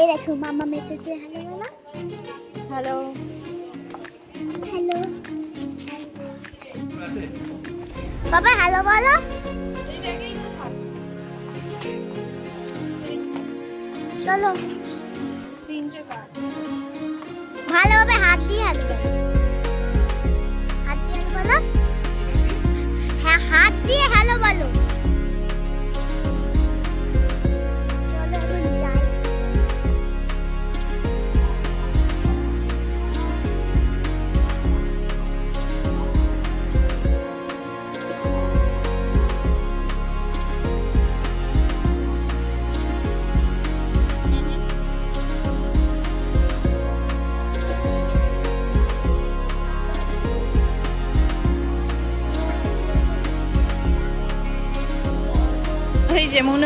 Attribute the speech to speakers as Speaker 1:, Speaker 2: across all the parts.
Speaker 1: এই দেখো মামা হ্যালো বলো
Speaker 2: হ্যালো
Speaker 1: হ্যালো বাবা হ্যালো বলো। চলো। ভালোভাবে হাত দিয়ে বলো হাত দিয়ে বলো। হ্যাঁ হাত দিয়ে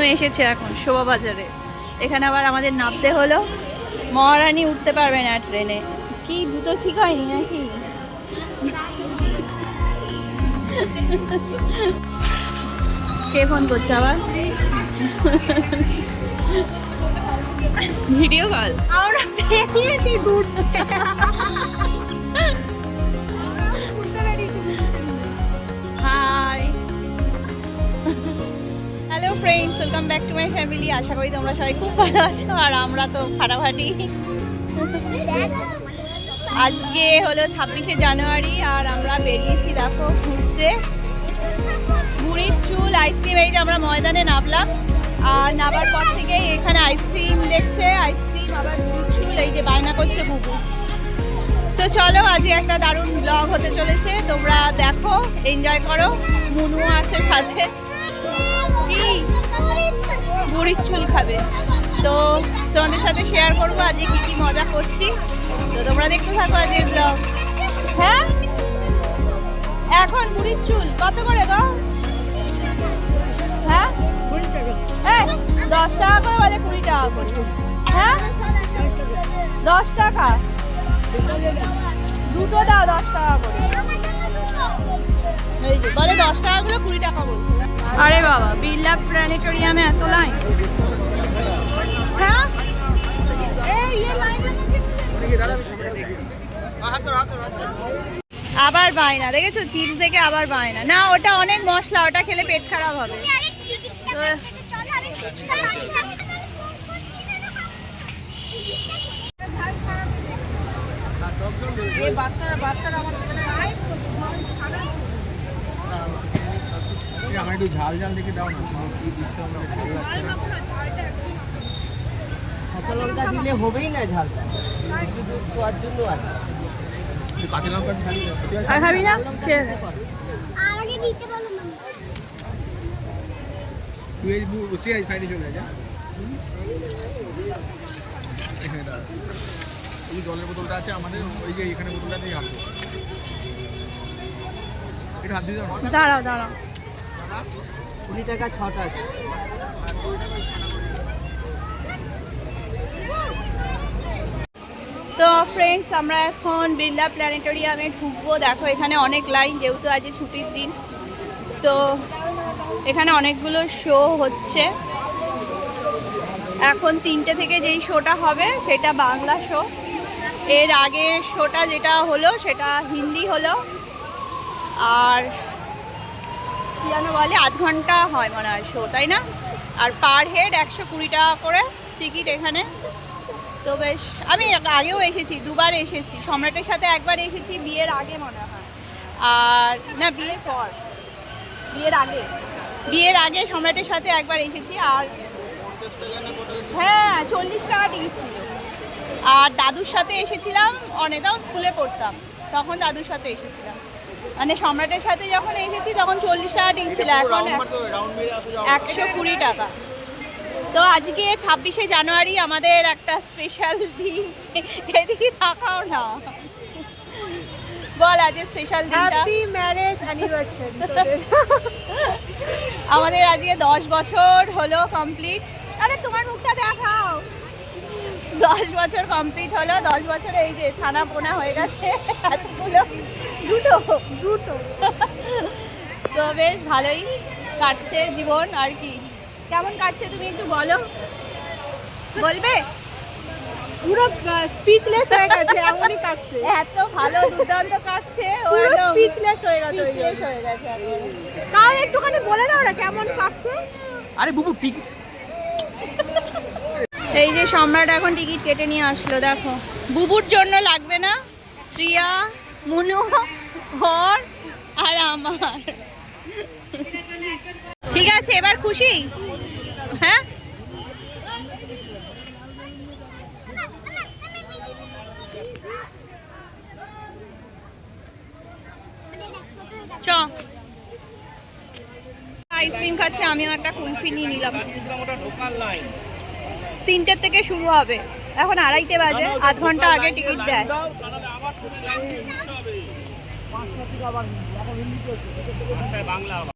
Speaker 2: এই এসেছে এখন শোভা বাজারে এখানে আবার আমাদের নামতে হলো। মহারানী উঠতে পারবে না ট্রেনে। কি, জুতো ঠিক হয়নি নাকি? কে ফোন করছে আবার? Video call?
Speaker 1: আমরা
Speaker 2: hello friends welcome back to my family আশা করি তোমরা সবাই খুব ভালো আছো আর আমরা তো ফাটাফাটি। আজকে হলো ছাব্বিশে জানুয়ারি আর আমরা বেরিয়েছি, দেখো, ঘুরতে। বুড়ির চুল আইসক্রিম এই যে আমরা ময়দানে নামলাম। আর নামার পর থেকে এখানে আইসক্রিম দেখছে আইসক্রিম আবার চুল, এই যে বায়না করছে বুবু। তো চলো, আজকে একটা দারুণ ব্লগ হতে চলেছে। তোমরা দেখো এনজয় করো। মুনুও আছে কি বুড়ির চুল খাবে। তো তোমাদের সাথে শেয়ার করব, আজকে কি কি মজা করছি। তো তোমরা দেখতে থাকো আজকের ব্লগ হ্যাঁ? এখন বুড়ির চুল, কত করে গো? হ্যাঁ? দশ টাকা করে বলে কুড়ি টাকা করে। হ্যাঁ? দশ টাকা? দুটো দাও দশ টাকা করে। বলে দশ টাকা গুলো কুড়ি টাকা বলছে। আরে বাবা বিড়লা প্ল্যানেটোরিয়ামে এত লাইন হ্যাঁ এই ইয়ে লাইন আবার বায়না দেখেছ চিপস দেখে আবার বায়না না ওটা অনেক মশলা ওটা খেলে পেট খারাপ হবে
Speaker 3: আমার একটু ঝাল ঝাল দেখে দাও না। কি দিচ্ছ আমাকে ভালো লাগছে না
Speaker 4: কাঁচা লঙ্কা দিলে হবেই না ঝালটা শুধু খাওয়ার জন্য আছে
Speaker 3: একটু কাঁচা লঙ্কা ঝাল আছে
Speaker 2: আর খাবি না?
Speaker 1: আমাকে দিতে বলো
Speaker 3: তুই এই আই সাইডে চলে যা। এখানে দাঁড়া। এই জলের বোতলটা আছে আমাদের ওই যে এখানে বোতলটা হাত দাও। এটা হাত দিয়ে
Speaker 2: দাঁড়াও দাঁড়াও।
Speaker 4: কুড়ি টাকা ছটা
Speaker 2: তো ফ্রেন্ডস আমরা এখন বিড়লা প্ল্যানেটোরিয়ামে ঢুকবো। দেখো, এখানে অনেক লাইন যেহেতু আজ ছুটির দিন, তো এখানে অনেকগুলো শো হচ্ছে। এখন তিনটে থেকে যেই শোটা হবে, সেটা বাংলা শো এর আগের শোটা যেটা হলো, সেটা হিন্দি হলো। আর কি যেন বলে আধ ঘণ্টা হয় মনে হয় শো তাই না? আর পার হেড একশো কুড়ি টাকা করে টিকিট এখানে। তো বেশ, আমি আগেও এসেছি, দুবার এসেছি। সম্রাটের সাথে একবার এসেছি, বিয়ের আগে মনে হয়। আর না, বিয়ের পর। বিয়ের আগে। বিয়ের আগে সম্রাটের সাথে একবার এসেছি, আর হ্যাঁ চল্লিশ টাকা টিকিট ছিল। আর দাদুর সাথে এসেছিলাম, অনেক স্কুলে পড়তাম। তখন দাদুর সাথে এসেছিলাম। মানে সম্রাটের সাথে যখন এসেছি তখন চল্লিশ টাকা টিকিট ছিল। এখন একশো কুড়ি টাকা। তো আজকে ছাব্বিশে জানুয়ারি আমাদের একটা স্পেশাল দিন। এদিকে থাকাও না। বল আজকে স্পেশাল দিনটা।
Speaker 1: ম্যারেজ অ্যানিভার্সারি
Speaker 2: আমাদের আজকে দশ বছর হলো কমপ্লিট আরে তোমার মুখটা দেখাও। দশ বছর কমপ্লিট হলো দশ বছরে এই যে ছানা পোনা হয়ে গেছে এতগুলো। দুটো দুটো। তো বেশ ভালোই কাটছে জীবন আর কি। কেমন কাটছে তুমি একটু বলো। বলবে? পুরো স্পিচলেস হয়ে গেছে এমনই কাটছে। এত ভালো দুর্দান্ত কাটছে ও একদম স্পিচলেস হয়ে গেছে স্পিচলেস হয়ে গেছে তাও একটুখানি বলে দাও না কেমন কাটছে।
Speaker 3: আরে বুবু টিক
Speaker 2: এই যে সম্রাট এখন টিকিট কেটে নিয়ে আসলো দেখো। বুবুর জন্য লাগবে না শ্রিয়া মুনু। হর আর আমার। ঠিক আছে, এবার খুশি? হ্যাঁ? চ। আইসক্রিম খাচ্ছে, আমিও একটা কুলফি নিয়ে নিলাম। তিনটের থেকে শুরু হবে। এখন আড়াইটে বাজে, আধ ঘণ্টা আগে টিকিট দেয়। এই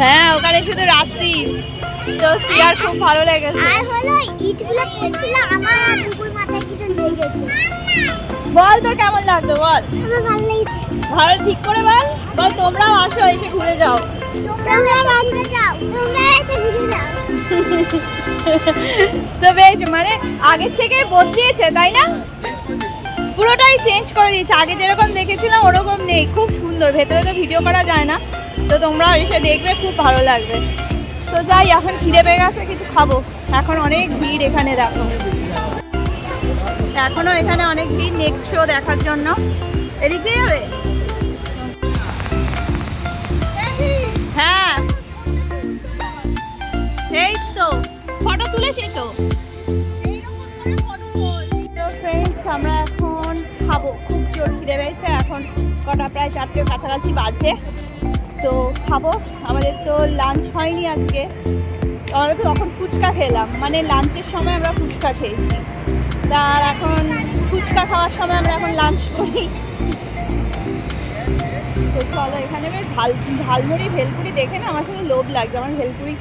Speaker 2: হ্যাঁ
Speaker 1: ওখানে শুধু রাত্রি।
Speaker 2: তো শ্রিয়ার খুব ভালো লেগেছে।
Speaker 1: আর হলো ইটগুলো পড়ছিল আমার বুকুর মাথায় কিছু লেগেছে
Speaker 2: বল তোর কেমন লাগল বল?
Speaker 1: আমার ভালো লেগেছে।
Speaker 2: ভালো ঠিক করে বল। বল তোমরাও আসো এসে ঘুরে যাও।
Speaker 1: তোমরা রাখতে যাও। তোমরা এসে ঘুরে যাও।
Speaker 2: তো বেশ মানে আগের থেকে বদলিয়েছে তাই না? পুরোটাই চেঞ্জ করে দিয়েছে। আগে যেরকম দেখেছিলাম, ওরকম নেই। খুব সুন্দর, ভেতরে তো ভিডিও করা যায় না। তো তোমরা এসে দেখবে, খুব ভালো লাগবে। তো যাই, এখন খিদে পেয়ে গেছে, কিছু খাব। এখন অনেক ভিড় এখানে, দেখো। এখনও এখানে অনেক ভিড় নেক্সট শো দেখার জন্য। এদিক দিয়ে যাবে? হ্যাঁ। তো ফটো তুলেছি তো। আমরা খাব। খুব জোর খিদে পেয়েছে এখন কটা প্রায় চারটের কাছাকাছি বাজে। তো খাব আমাদের তো লাঞ্চ হয়নি আজকে। আমরা তো তখন ফুচকা খেলাম মানে লাঞ্চের সময় আমরা ফুচকা খেয়েছি। তার এখন ফুচকা খাওয়ার সময় আমরা এখন লাঞ্চ করি। তো চলো এখানে ঝাল ঝালমুড়ি ভেলপুরি দেখে না আমার শুধু লোভ লাগছে। আমার ভেলপুরি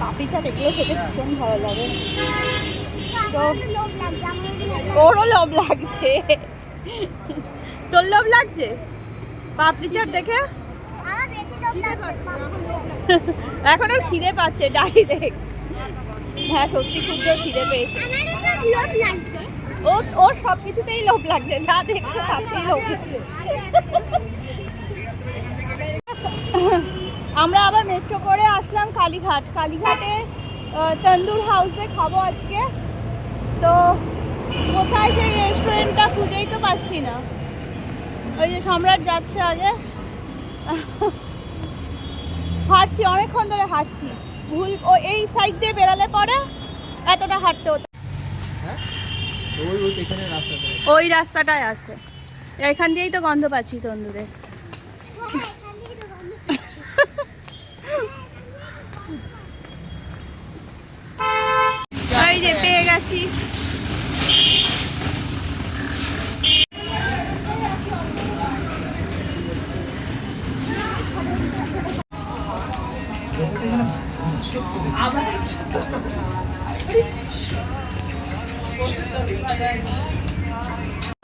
Speaker 2: পাপড়ি চাট এগুলো খেতে ভীষণ ভালো লাগে। তো ওরও লোভ লাগছে। তোর লোভ লাগছে? পাপড়ি চাট দেখে? এখন ওর খিদে পাচ্ছে ডাইরেক্ট হ্যাঁ সত্যি খুব জোর খিদে পেয়েছে। ও, ওর সব কিছুতেই লোভ লাগছে, যা দেখছে তাতেই লোভ আমরা আবার মেট্রো করে আসলাম কালীঘাট। কালীঘাটে তন্দুর হাউসে খাব আজকে। তো কোথায় সেই রেস্টুরেন্টটা খুঁজেই তো পাচ্ছি না। ওই যে সম্রাট যাচ্ছে আগে। হাঁটছি অনেকক্ষণ ধরে হাঁটছি। ভুল ও এই সাইড দিয়ে বেরালে পরে এতটা হাঁটতে হতো।
Speaker 3: ওই ওই এখানে রাস্তাটা
Speaker 2: ওই রাস্তাটায় আছে। এখান দিয়েই তো গন্ধ পাচ্ছি তন্দুরে। এই যে পেয়ে গেছি।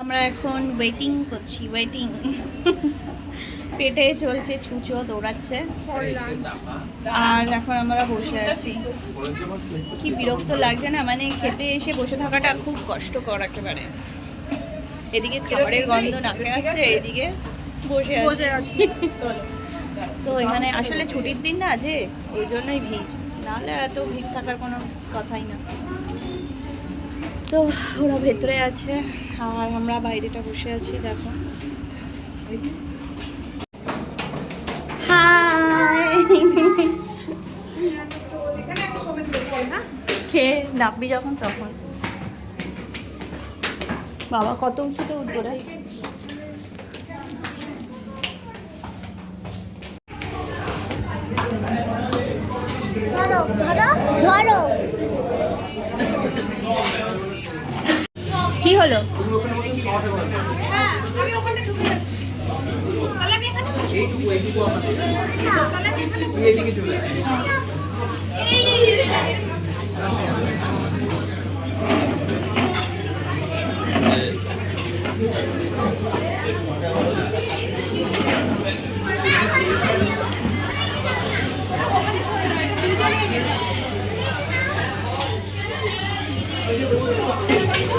Speaker 2: আমরা এখন ওয়েটিং করছি ওয়েটিং পেটে চলছে ছুঁচো, দৌড়াচ্ছে। আর এখন আমরা বসে আছি। কি বিরক্ত লাগছে না? মানে খেতে এসে বসে থাকাটা খুব কষ্টকর একেবারে। এদিকে খাবারের গন্ধ নাকে আসছে, এদিকে বসে আছি। তো এখানে আসলে ছুটির দিন না যে ওই জন্যই ভিড়। নাহলে এত ভিড় থাকার কোনো কথাই না। তো ওরা ভেতরে আছে, আর আমরা বাইরেটা বসে আছি, দেখো। খেয়ে নামবি যখন তখন। বাবা, কত উঁচুতে উঠবো রে?
Speaker 1: ধরো
Speaker 2: কি হলো?
Speaker 3: এইটুকু এইটুকু ありがとう
Speaker 2: ございます。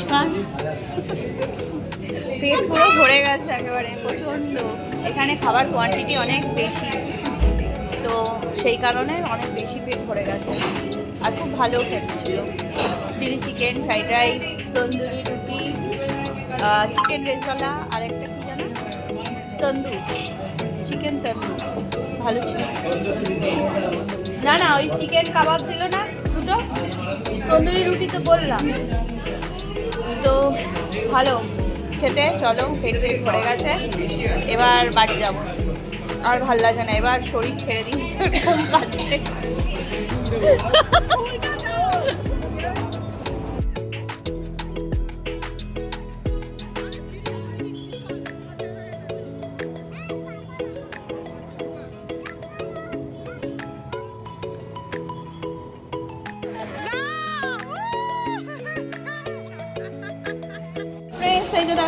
Speaker 2: পুরো পেট পুরো ভরে গেছে একেবারে, প্রচণ্ড। এখানে খাবার কোয়ান্টিটি অনেক বেশি, তো সেই কারণে অনেক বেশি পেট ভরে গেছে। আর খুব ভালো খেতে ছিল। Chilli chicken, fried rice, tandoori রুটি চিকেন রেসালা, আর একটা কি জানো তন্দুর, চিকেন তন্দুর। ভালো ছিল। না না, ওই চিকেন কাবাব দিল না, দুটো। তন্দুরি রুটি তো বললাম। ভালো। খেতে চলো পেট পেট ভরে গেছে। এবার বাড়ি যাব। আর ভালো লাগে না এবার শরীর ছেড়ে দিয়েছে। ঘুম পাচ্ছে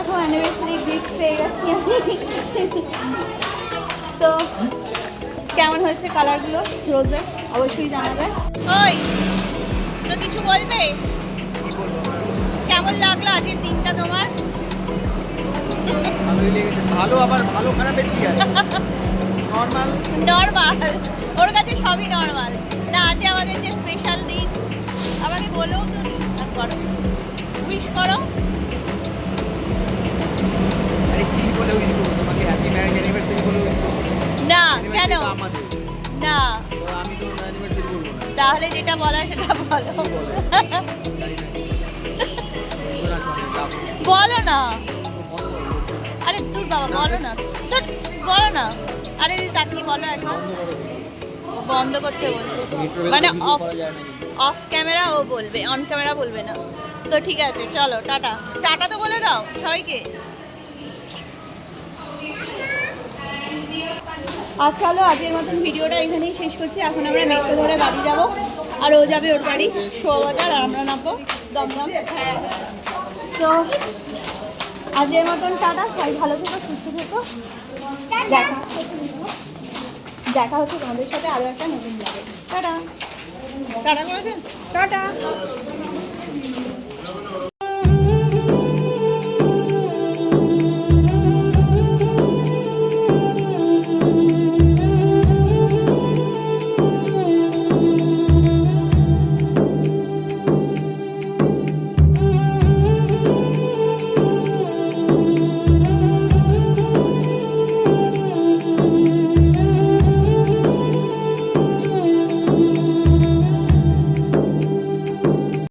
Speaker 2: দেখো অ্যানিভার্সারি গিফট পেয়ে গেছি আমি। তো কেমন হয়েছে কালারগুলো রোজের অবশ্যই জানাবে। ওই তো কিছু বলবে? কেমন লাগল আজকের দিনটা তোমার?
Speaker 3: ভালোই লেগেছে। ভালো আবার ভালো খারাপের কি আছে? নর্মাল
Speaker 2: নর্মাল ওর কাছে সবই নর্মাল না আজকে আমাদের যে স্পেশাল দিন আমাকে বলেও তো করো। উইশ করো।
Speaker 3: বলে উইশ করব তোমাকে হ্যাপি ম্যারেজ অ্যানিভার্সারি বলে উইশ করব।
Speaker 2: না কেন? না।
Speaker 3: আমি তো অ্যানিভার্সারি বলব
Speaker 2: তাহলে যেটা বলা সেটা বলো।
Speaker 3: বলে? না।
Speaker 2: আরে দূর বাবা বলো না। তোর বলো না। আরে তাকে বলো এখন? বন্ধ করতে বলছে। মানে অফ। অফ ক্যামেরা ও বলবে অন ক্যামেরা বলবে না। তো ঠিক আছে চলো টাটা। টাটা তো বলে দাও সবাইকে। আর চলো আজকের মতন ভিডিওটা এখানেই শেষ করছি। এখন আমরা মেট্রো ধরে বাড়ি যাব। আর ও যাবে ওর বাড়ি শোয়াবাজার আর আমরা নামবো দমদম। তো আজকের মতন টাটা সবাই ভালো থেকো সুস্থ থেকো। দেখা দেখা হচ্ছে তোমাদের সাথে আরও একটা নতুন ব্লগে টাটা। Tata tata.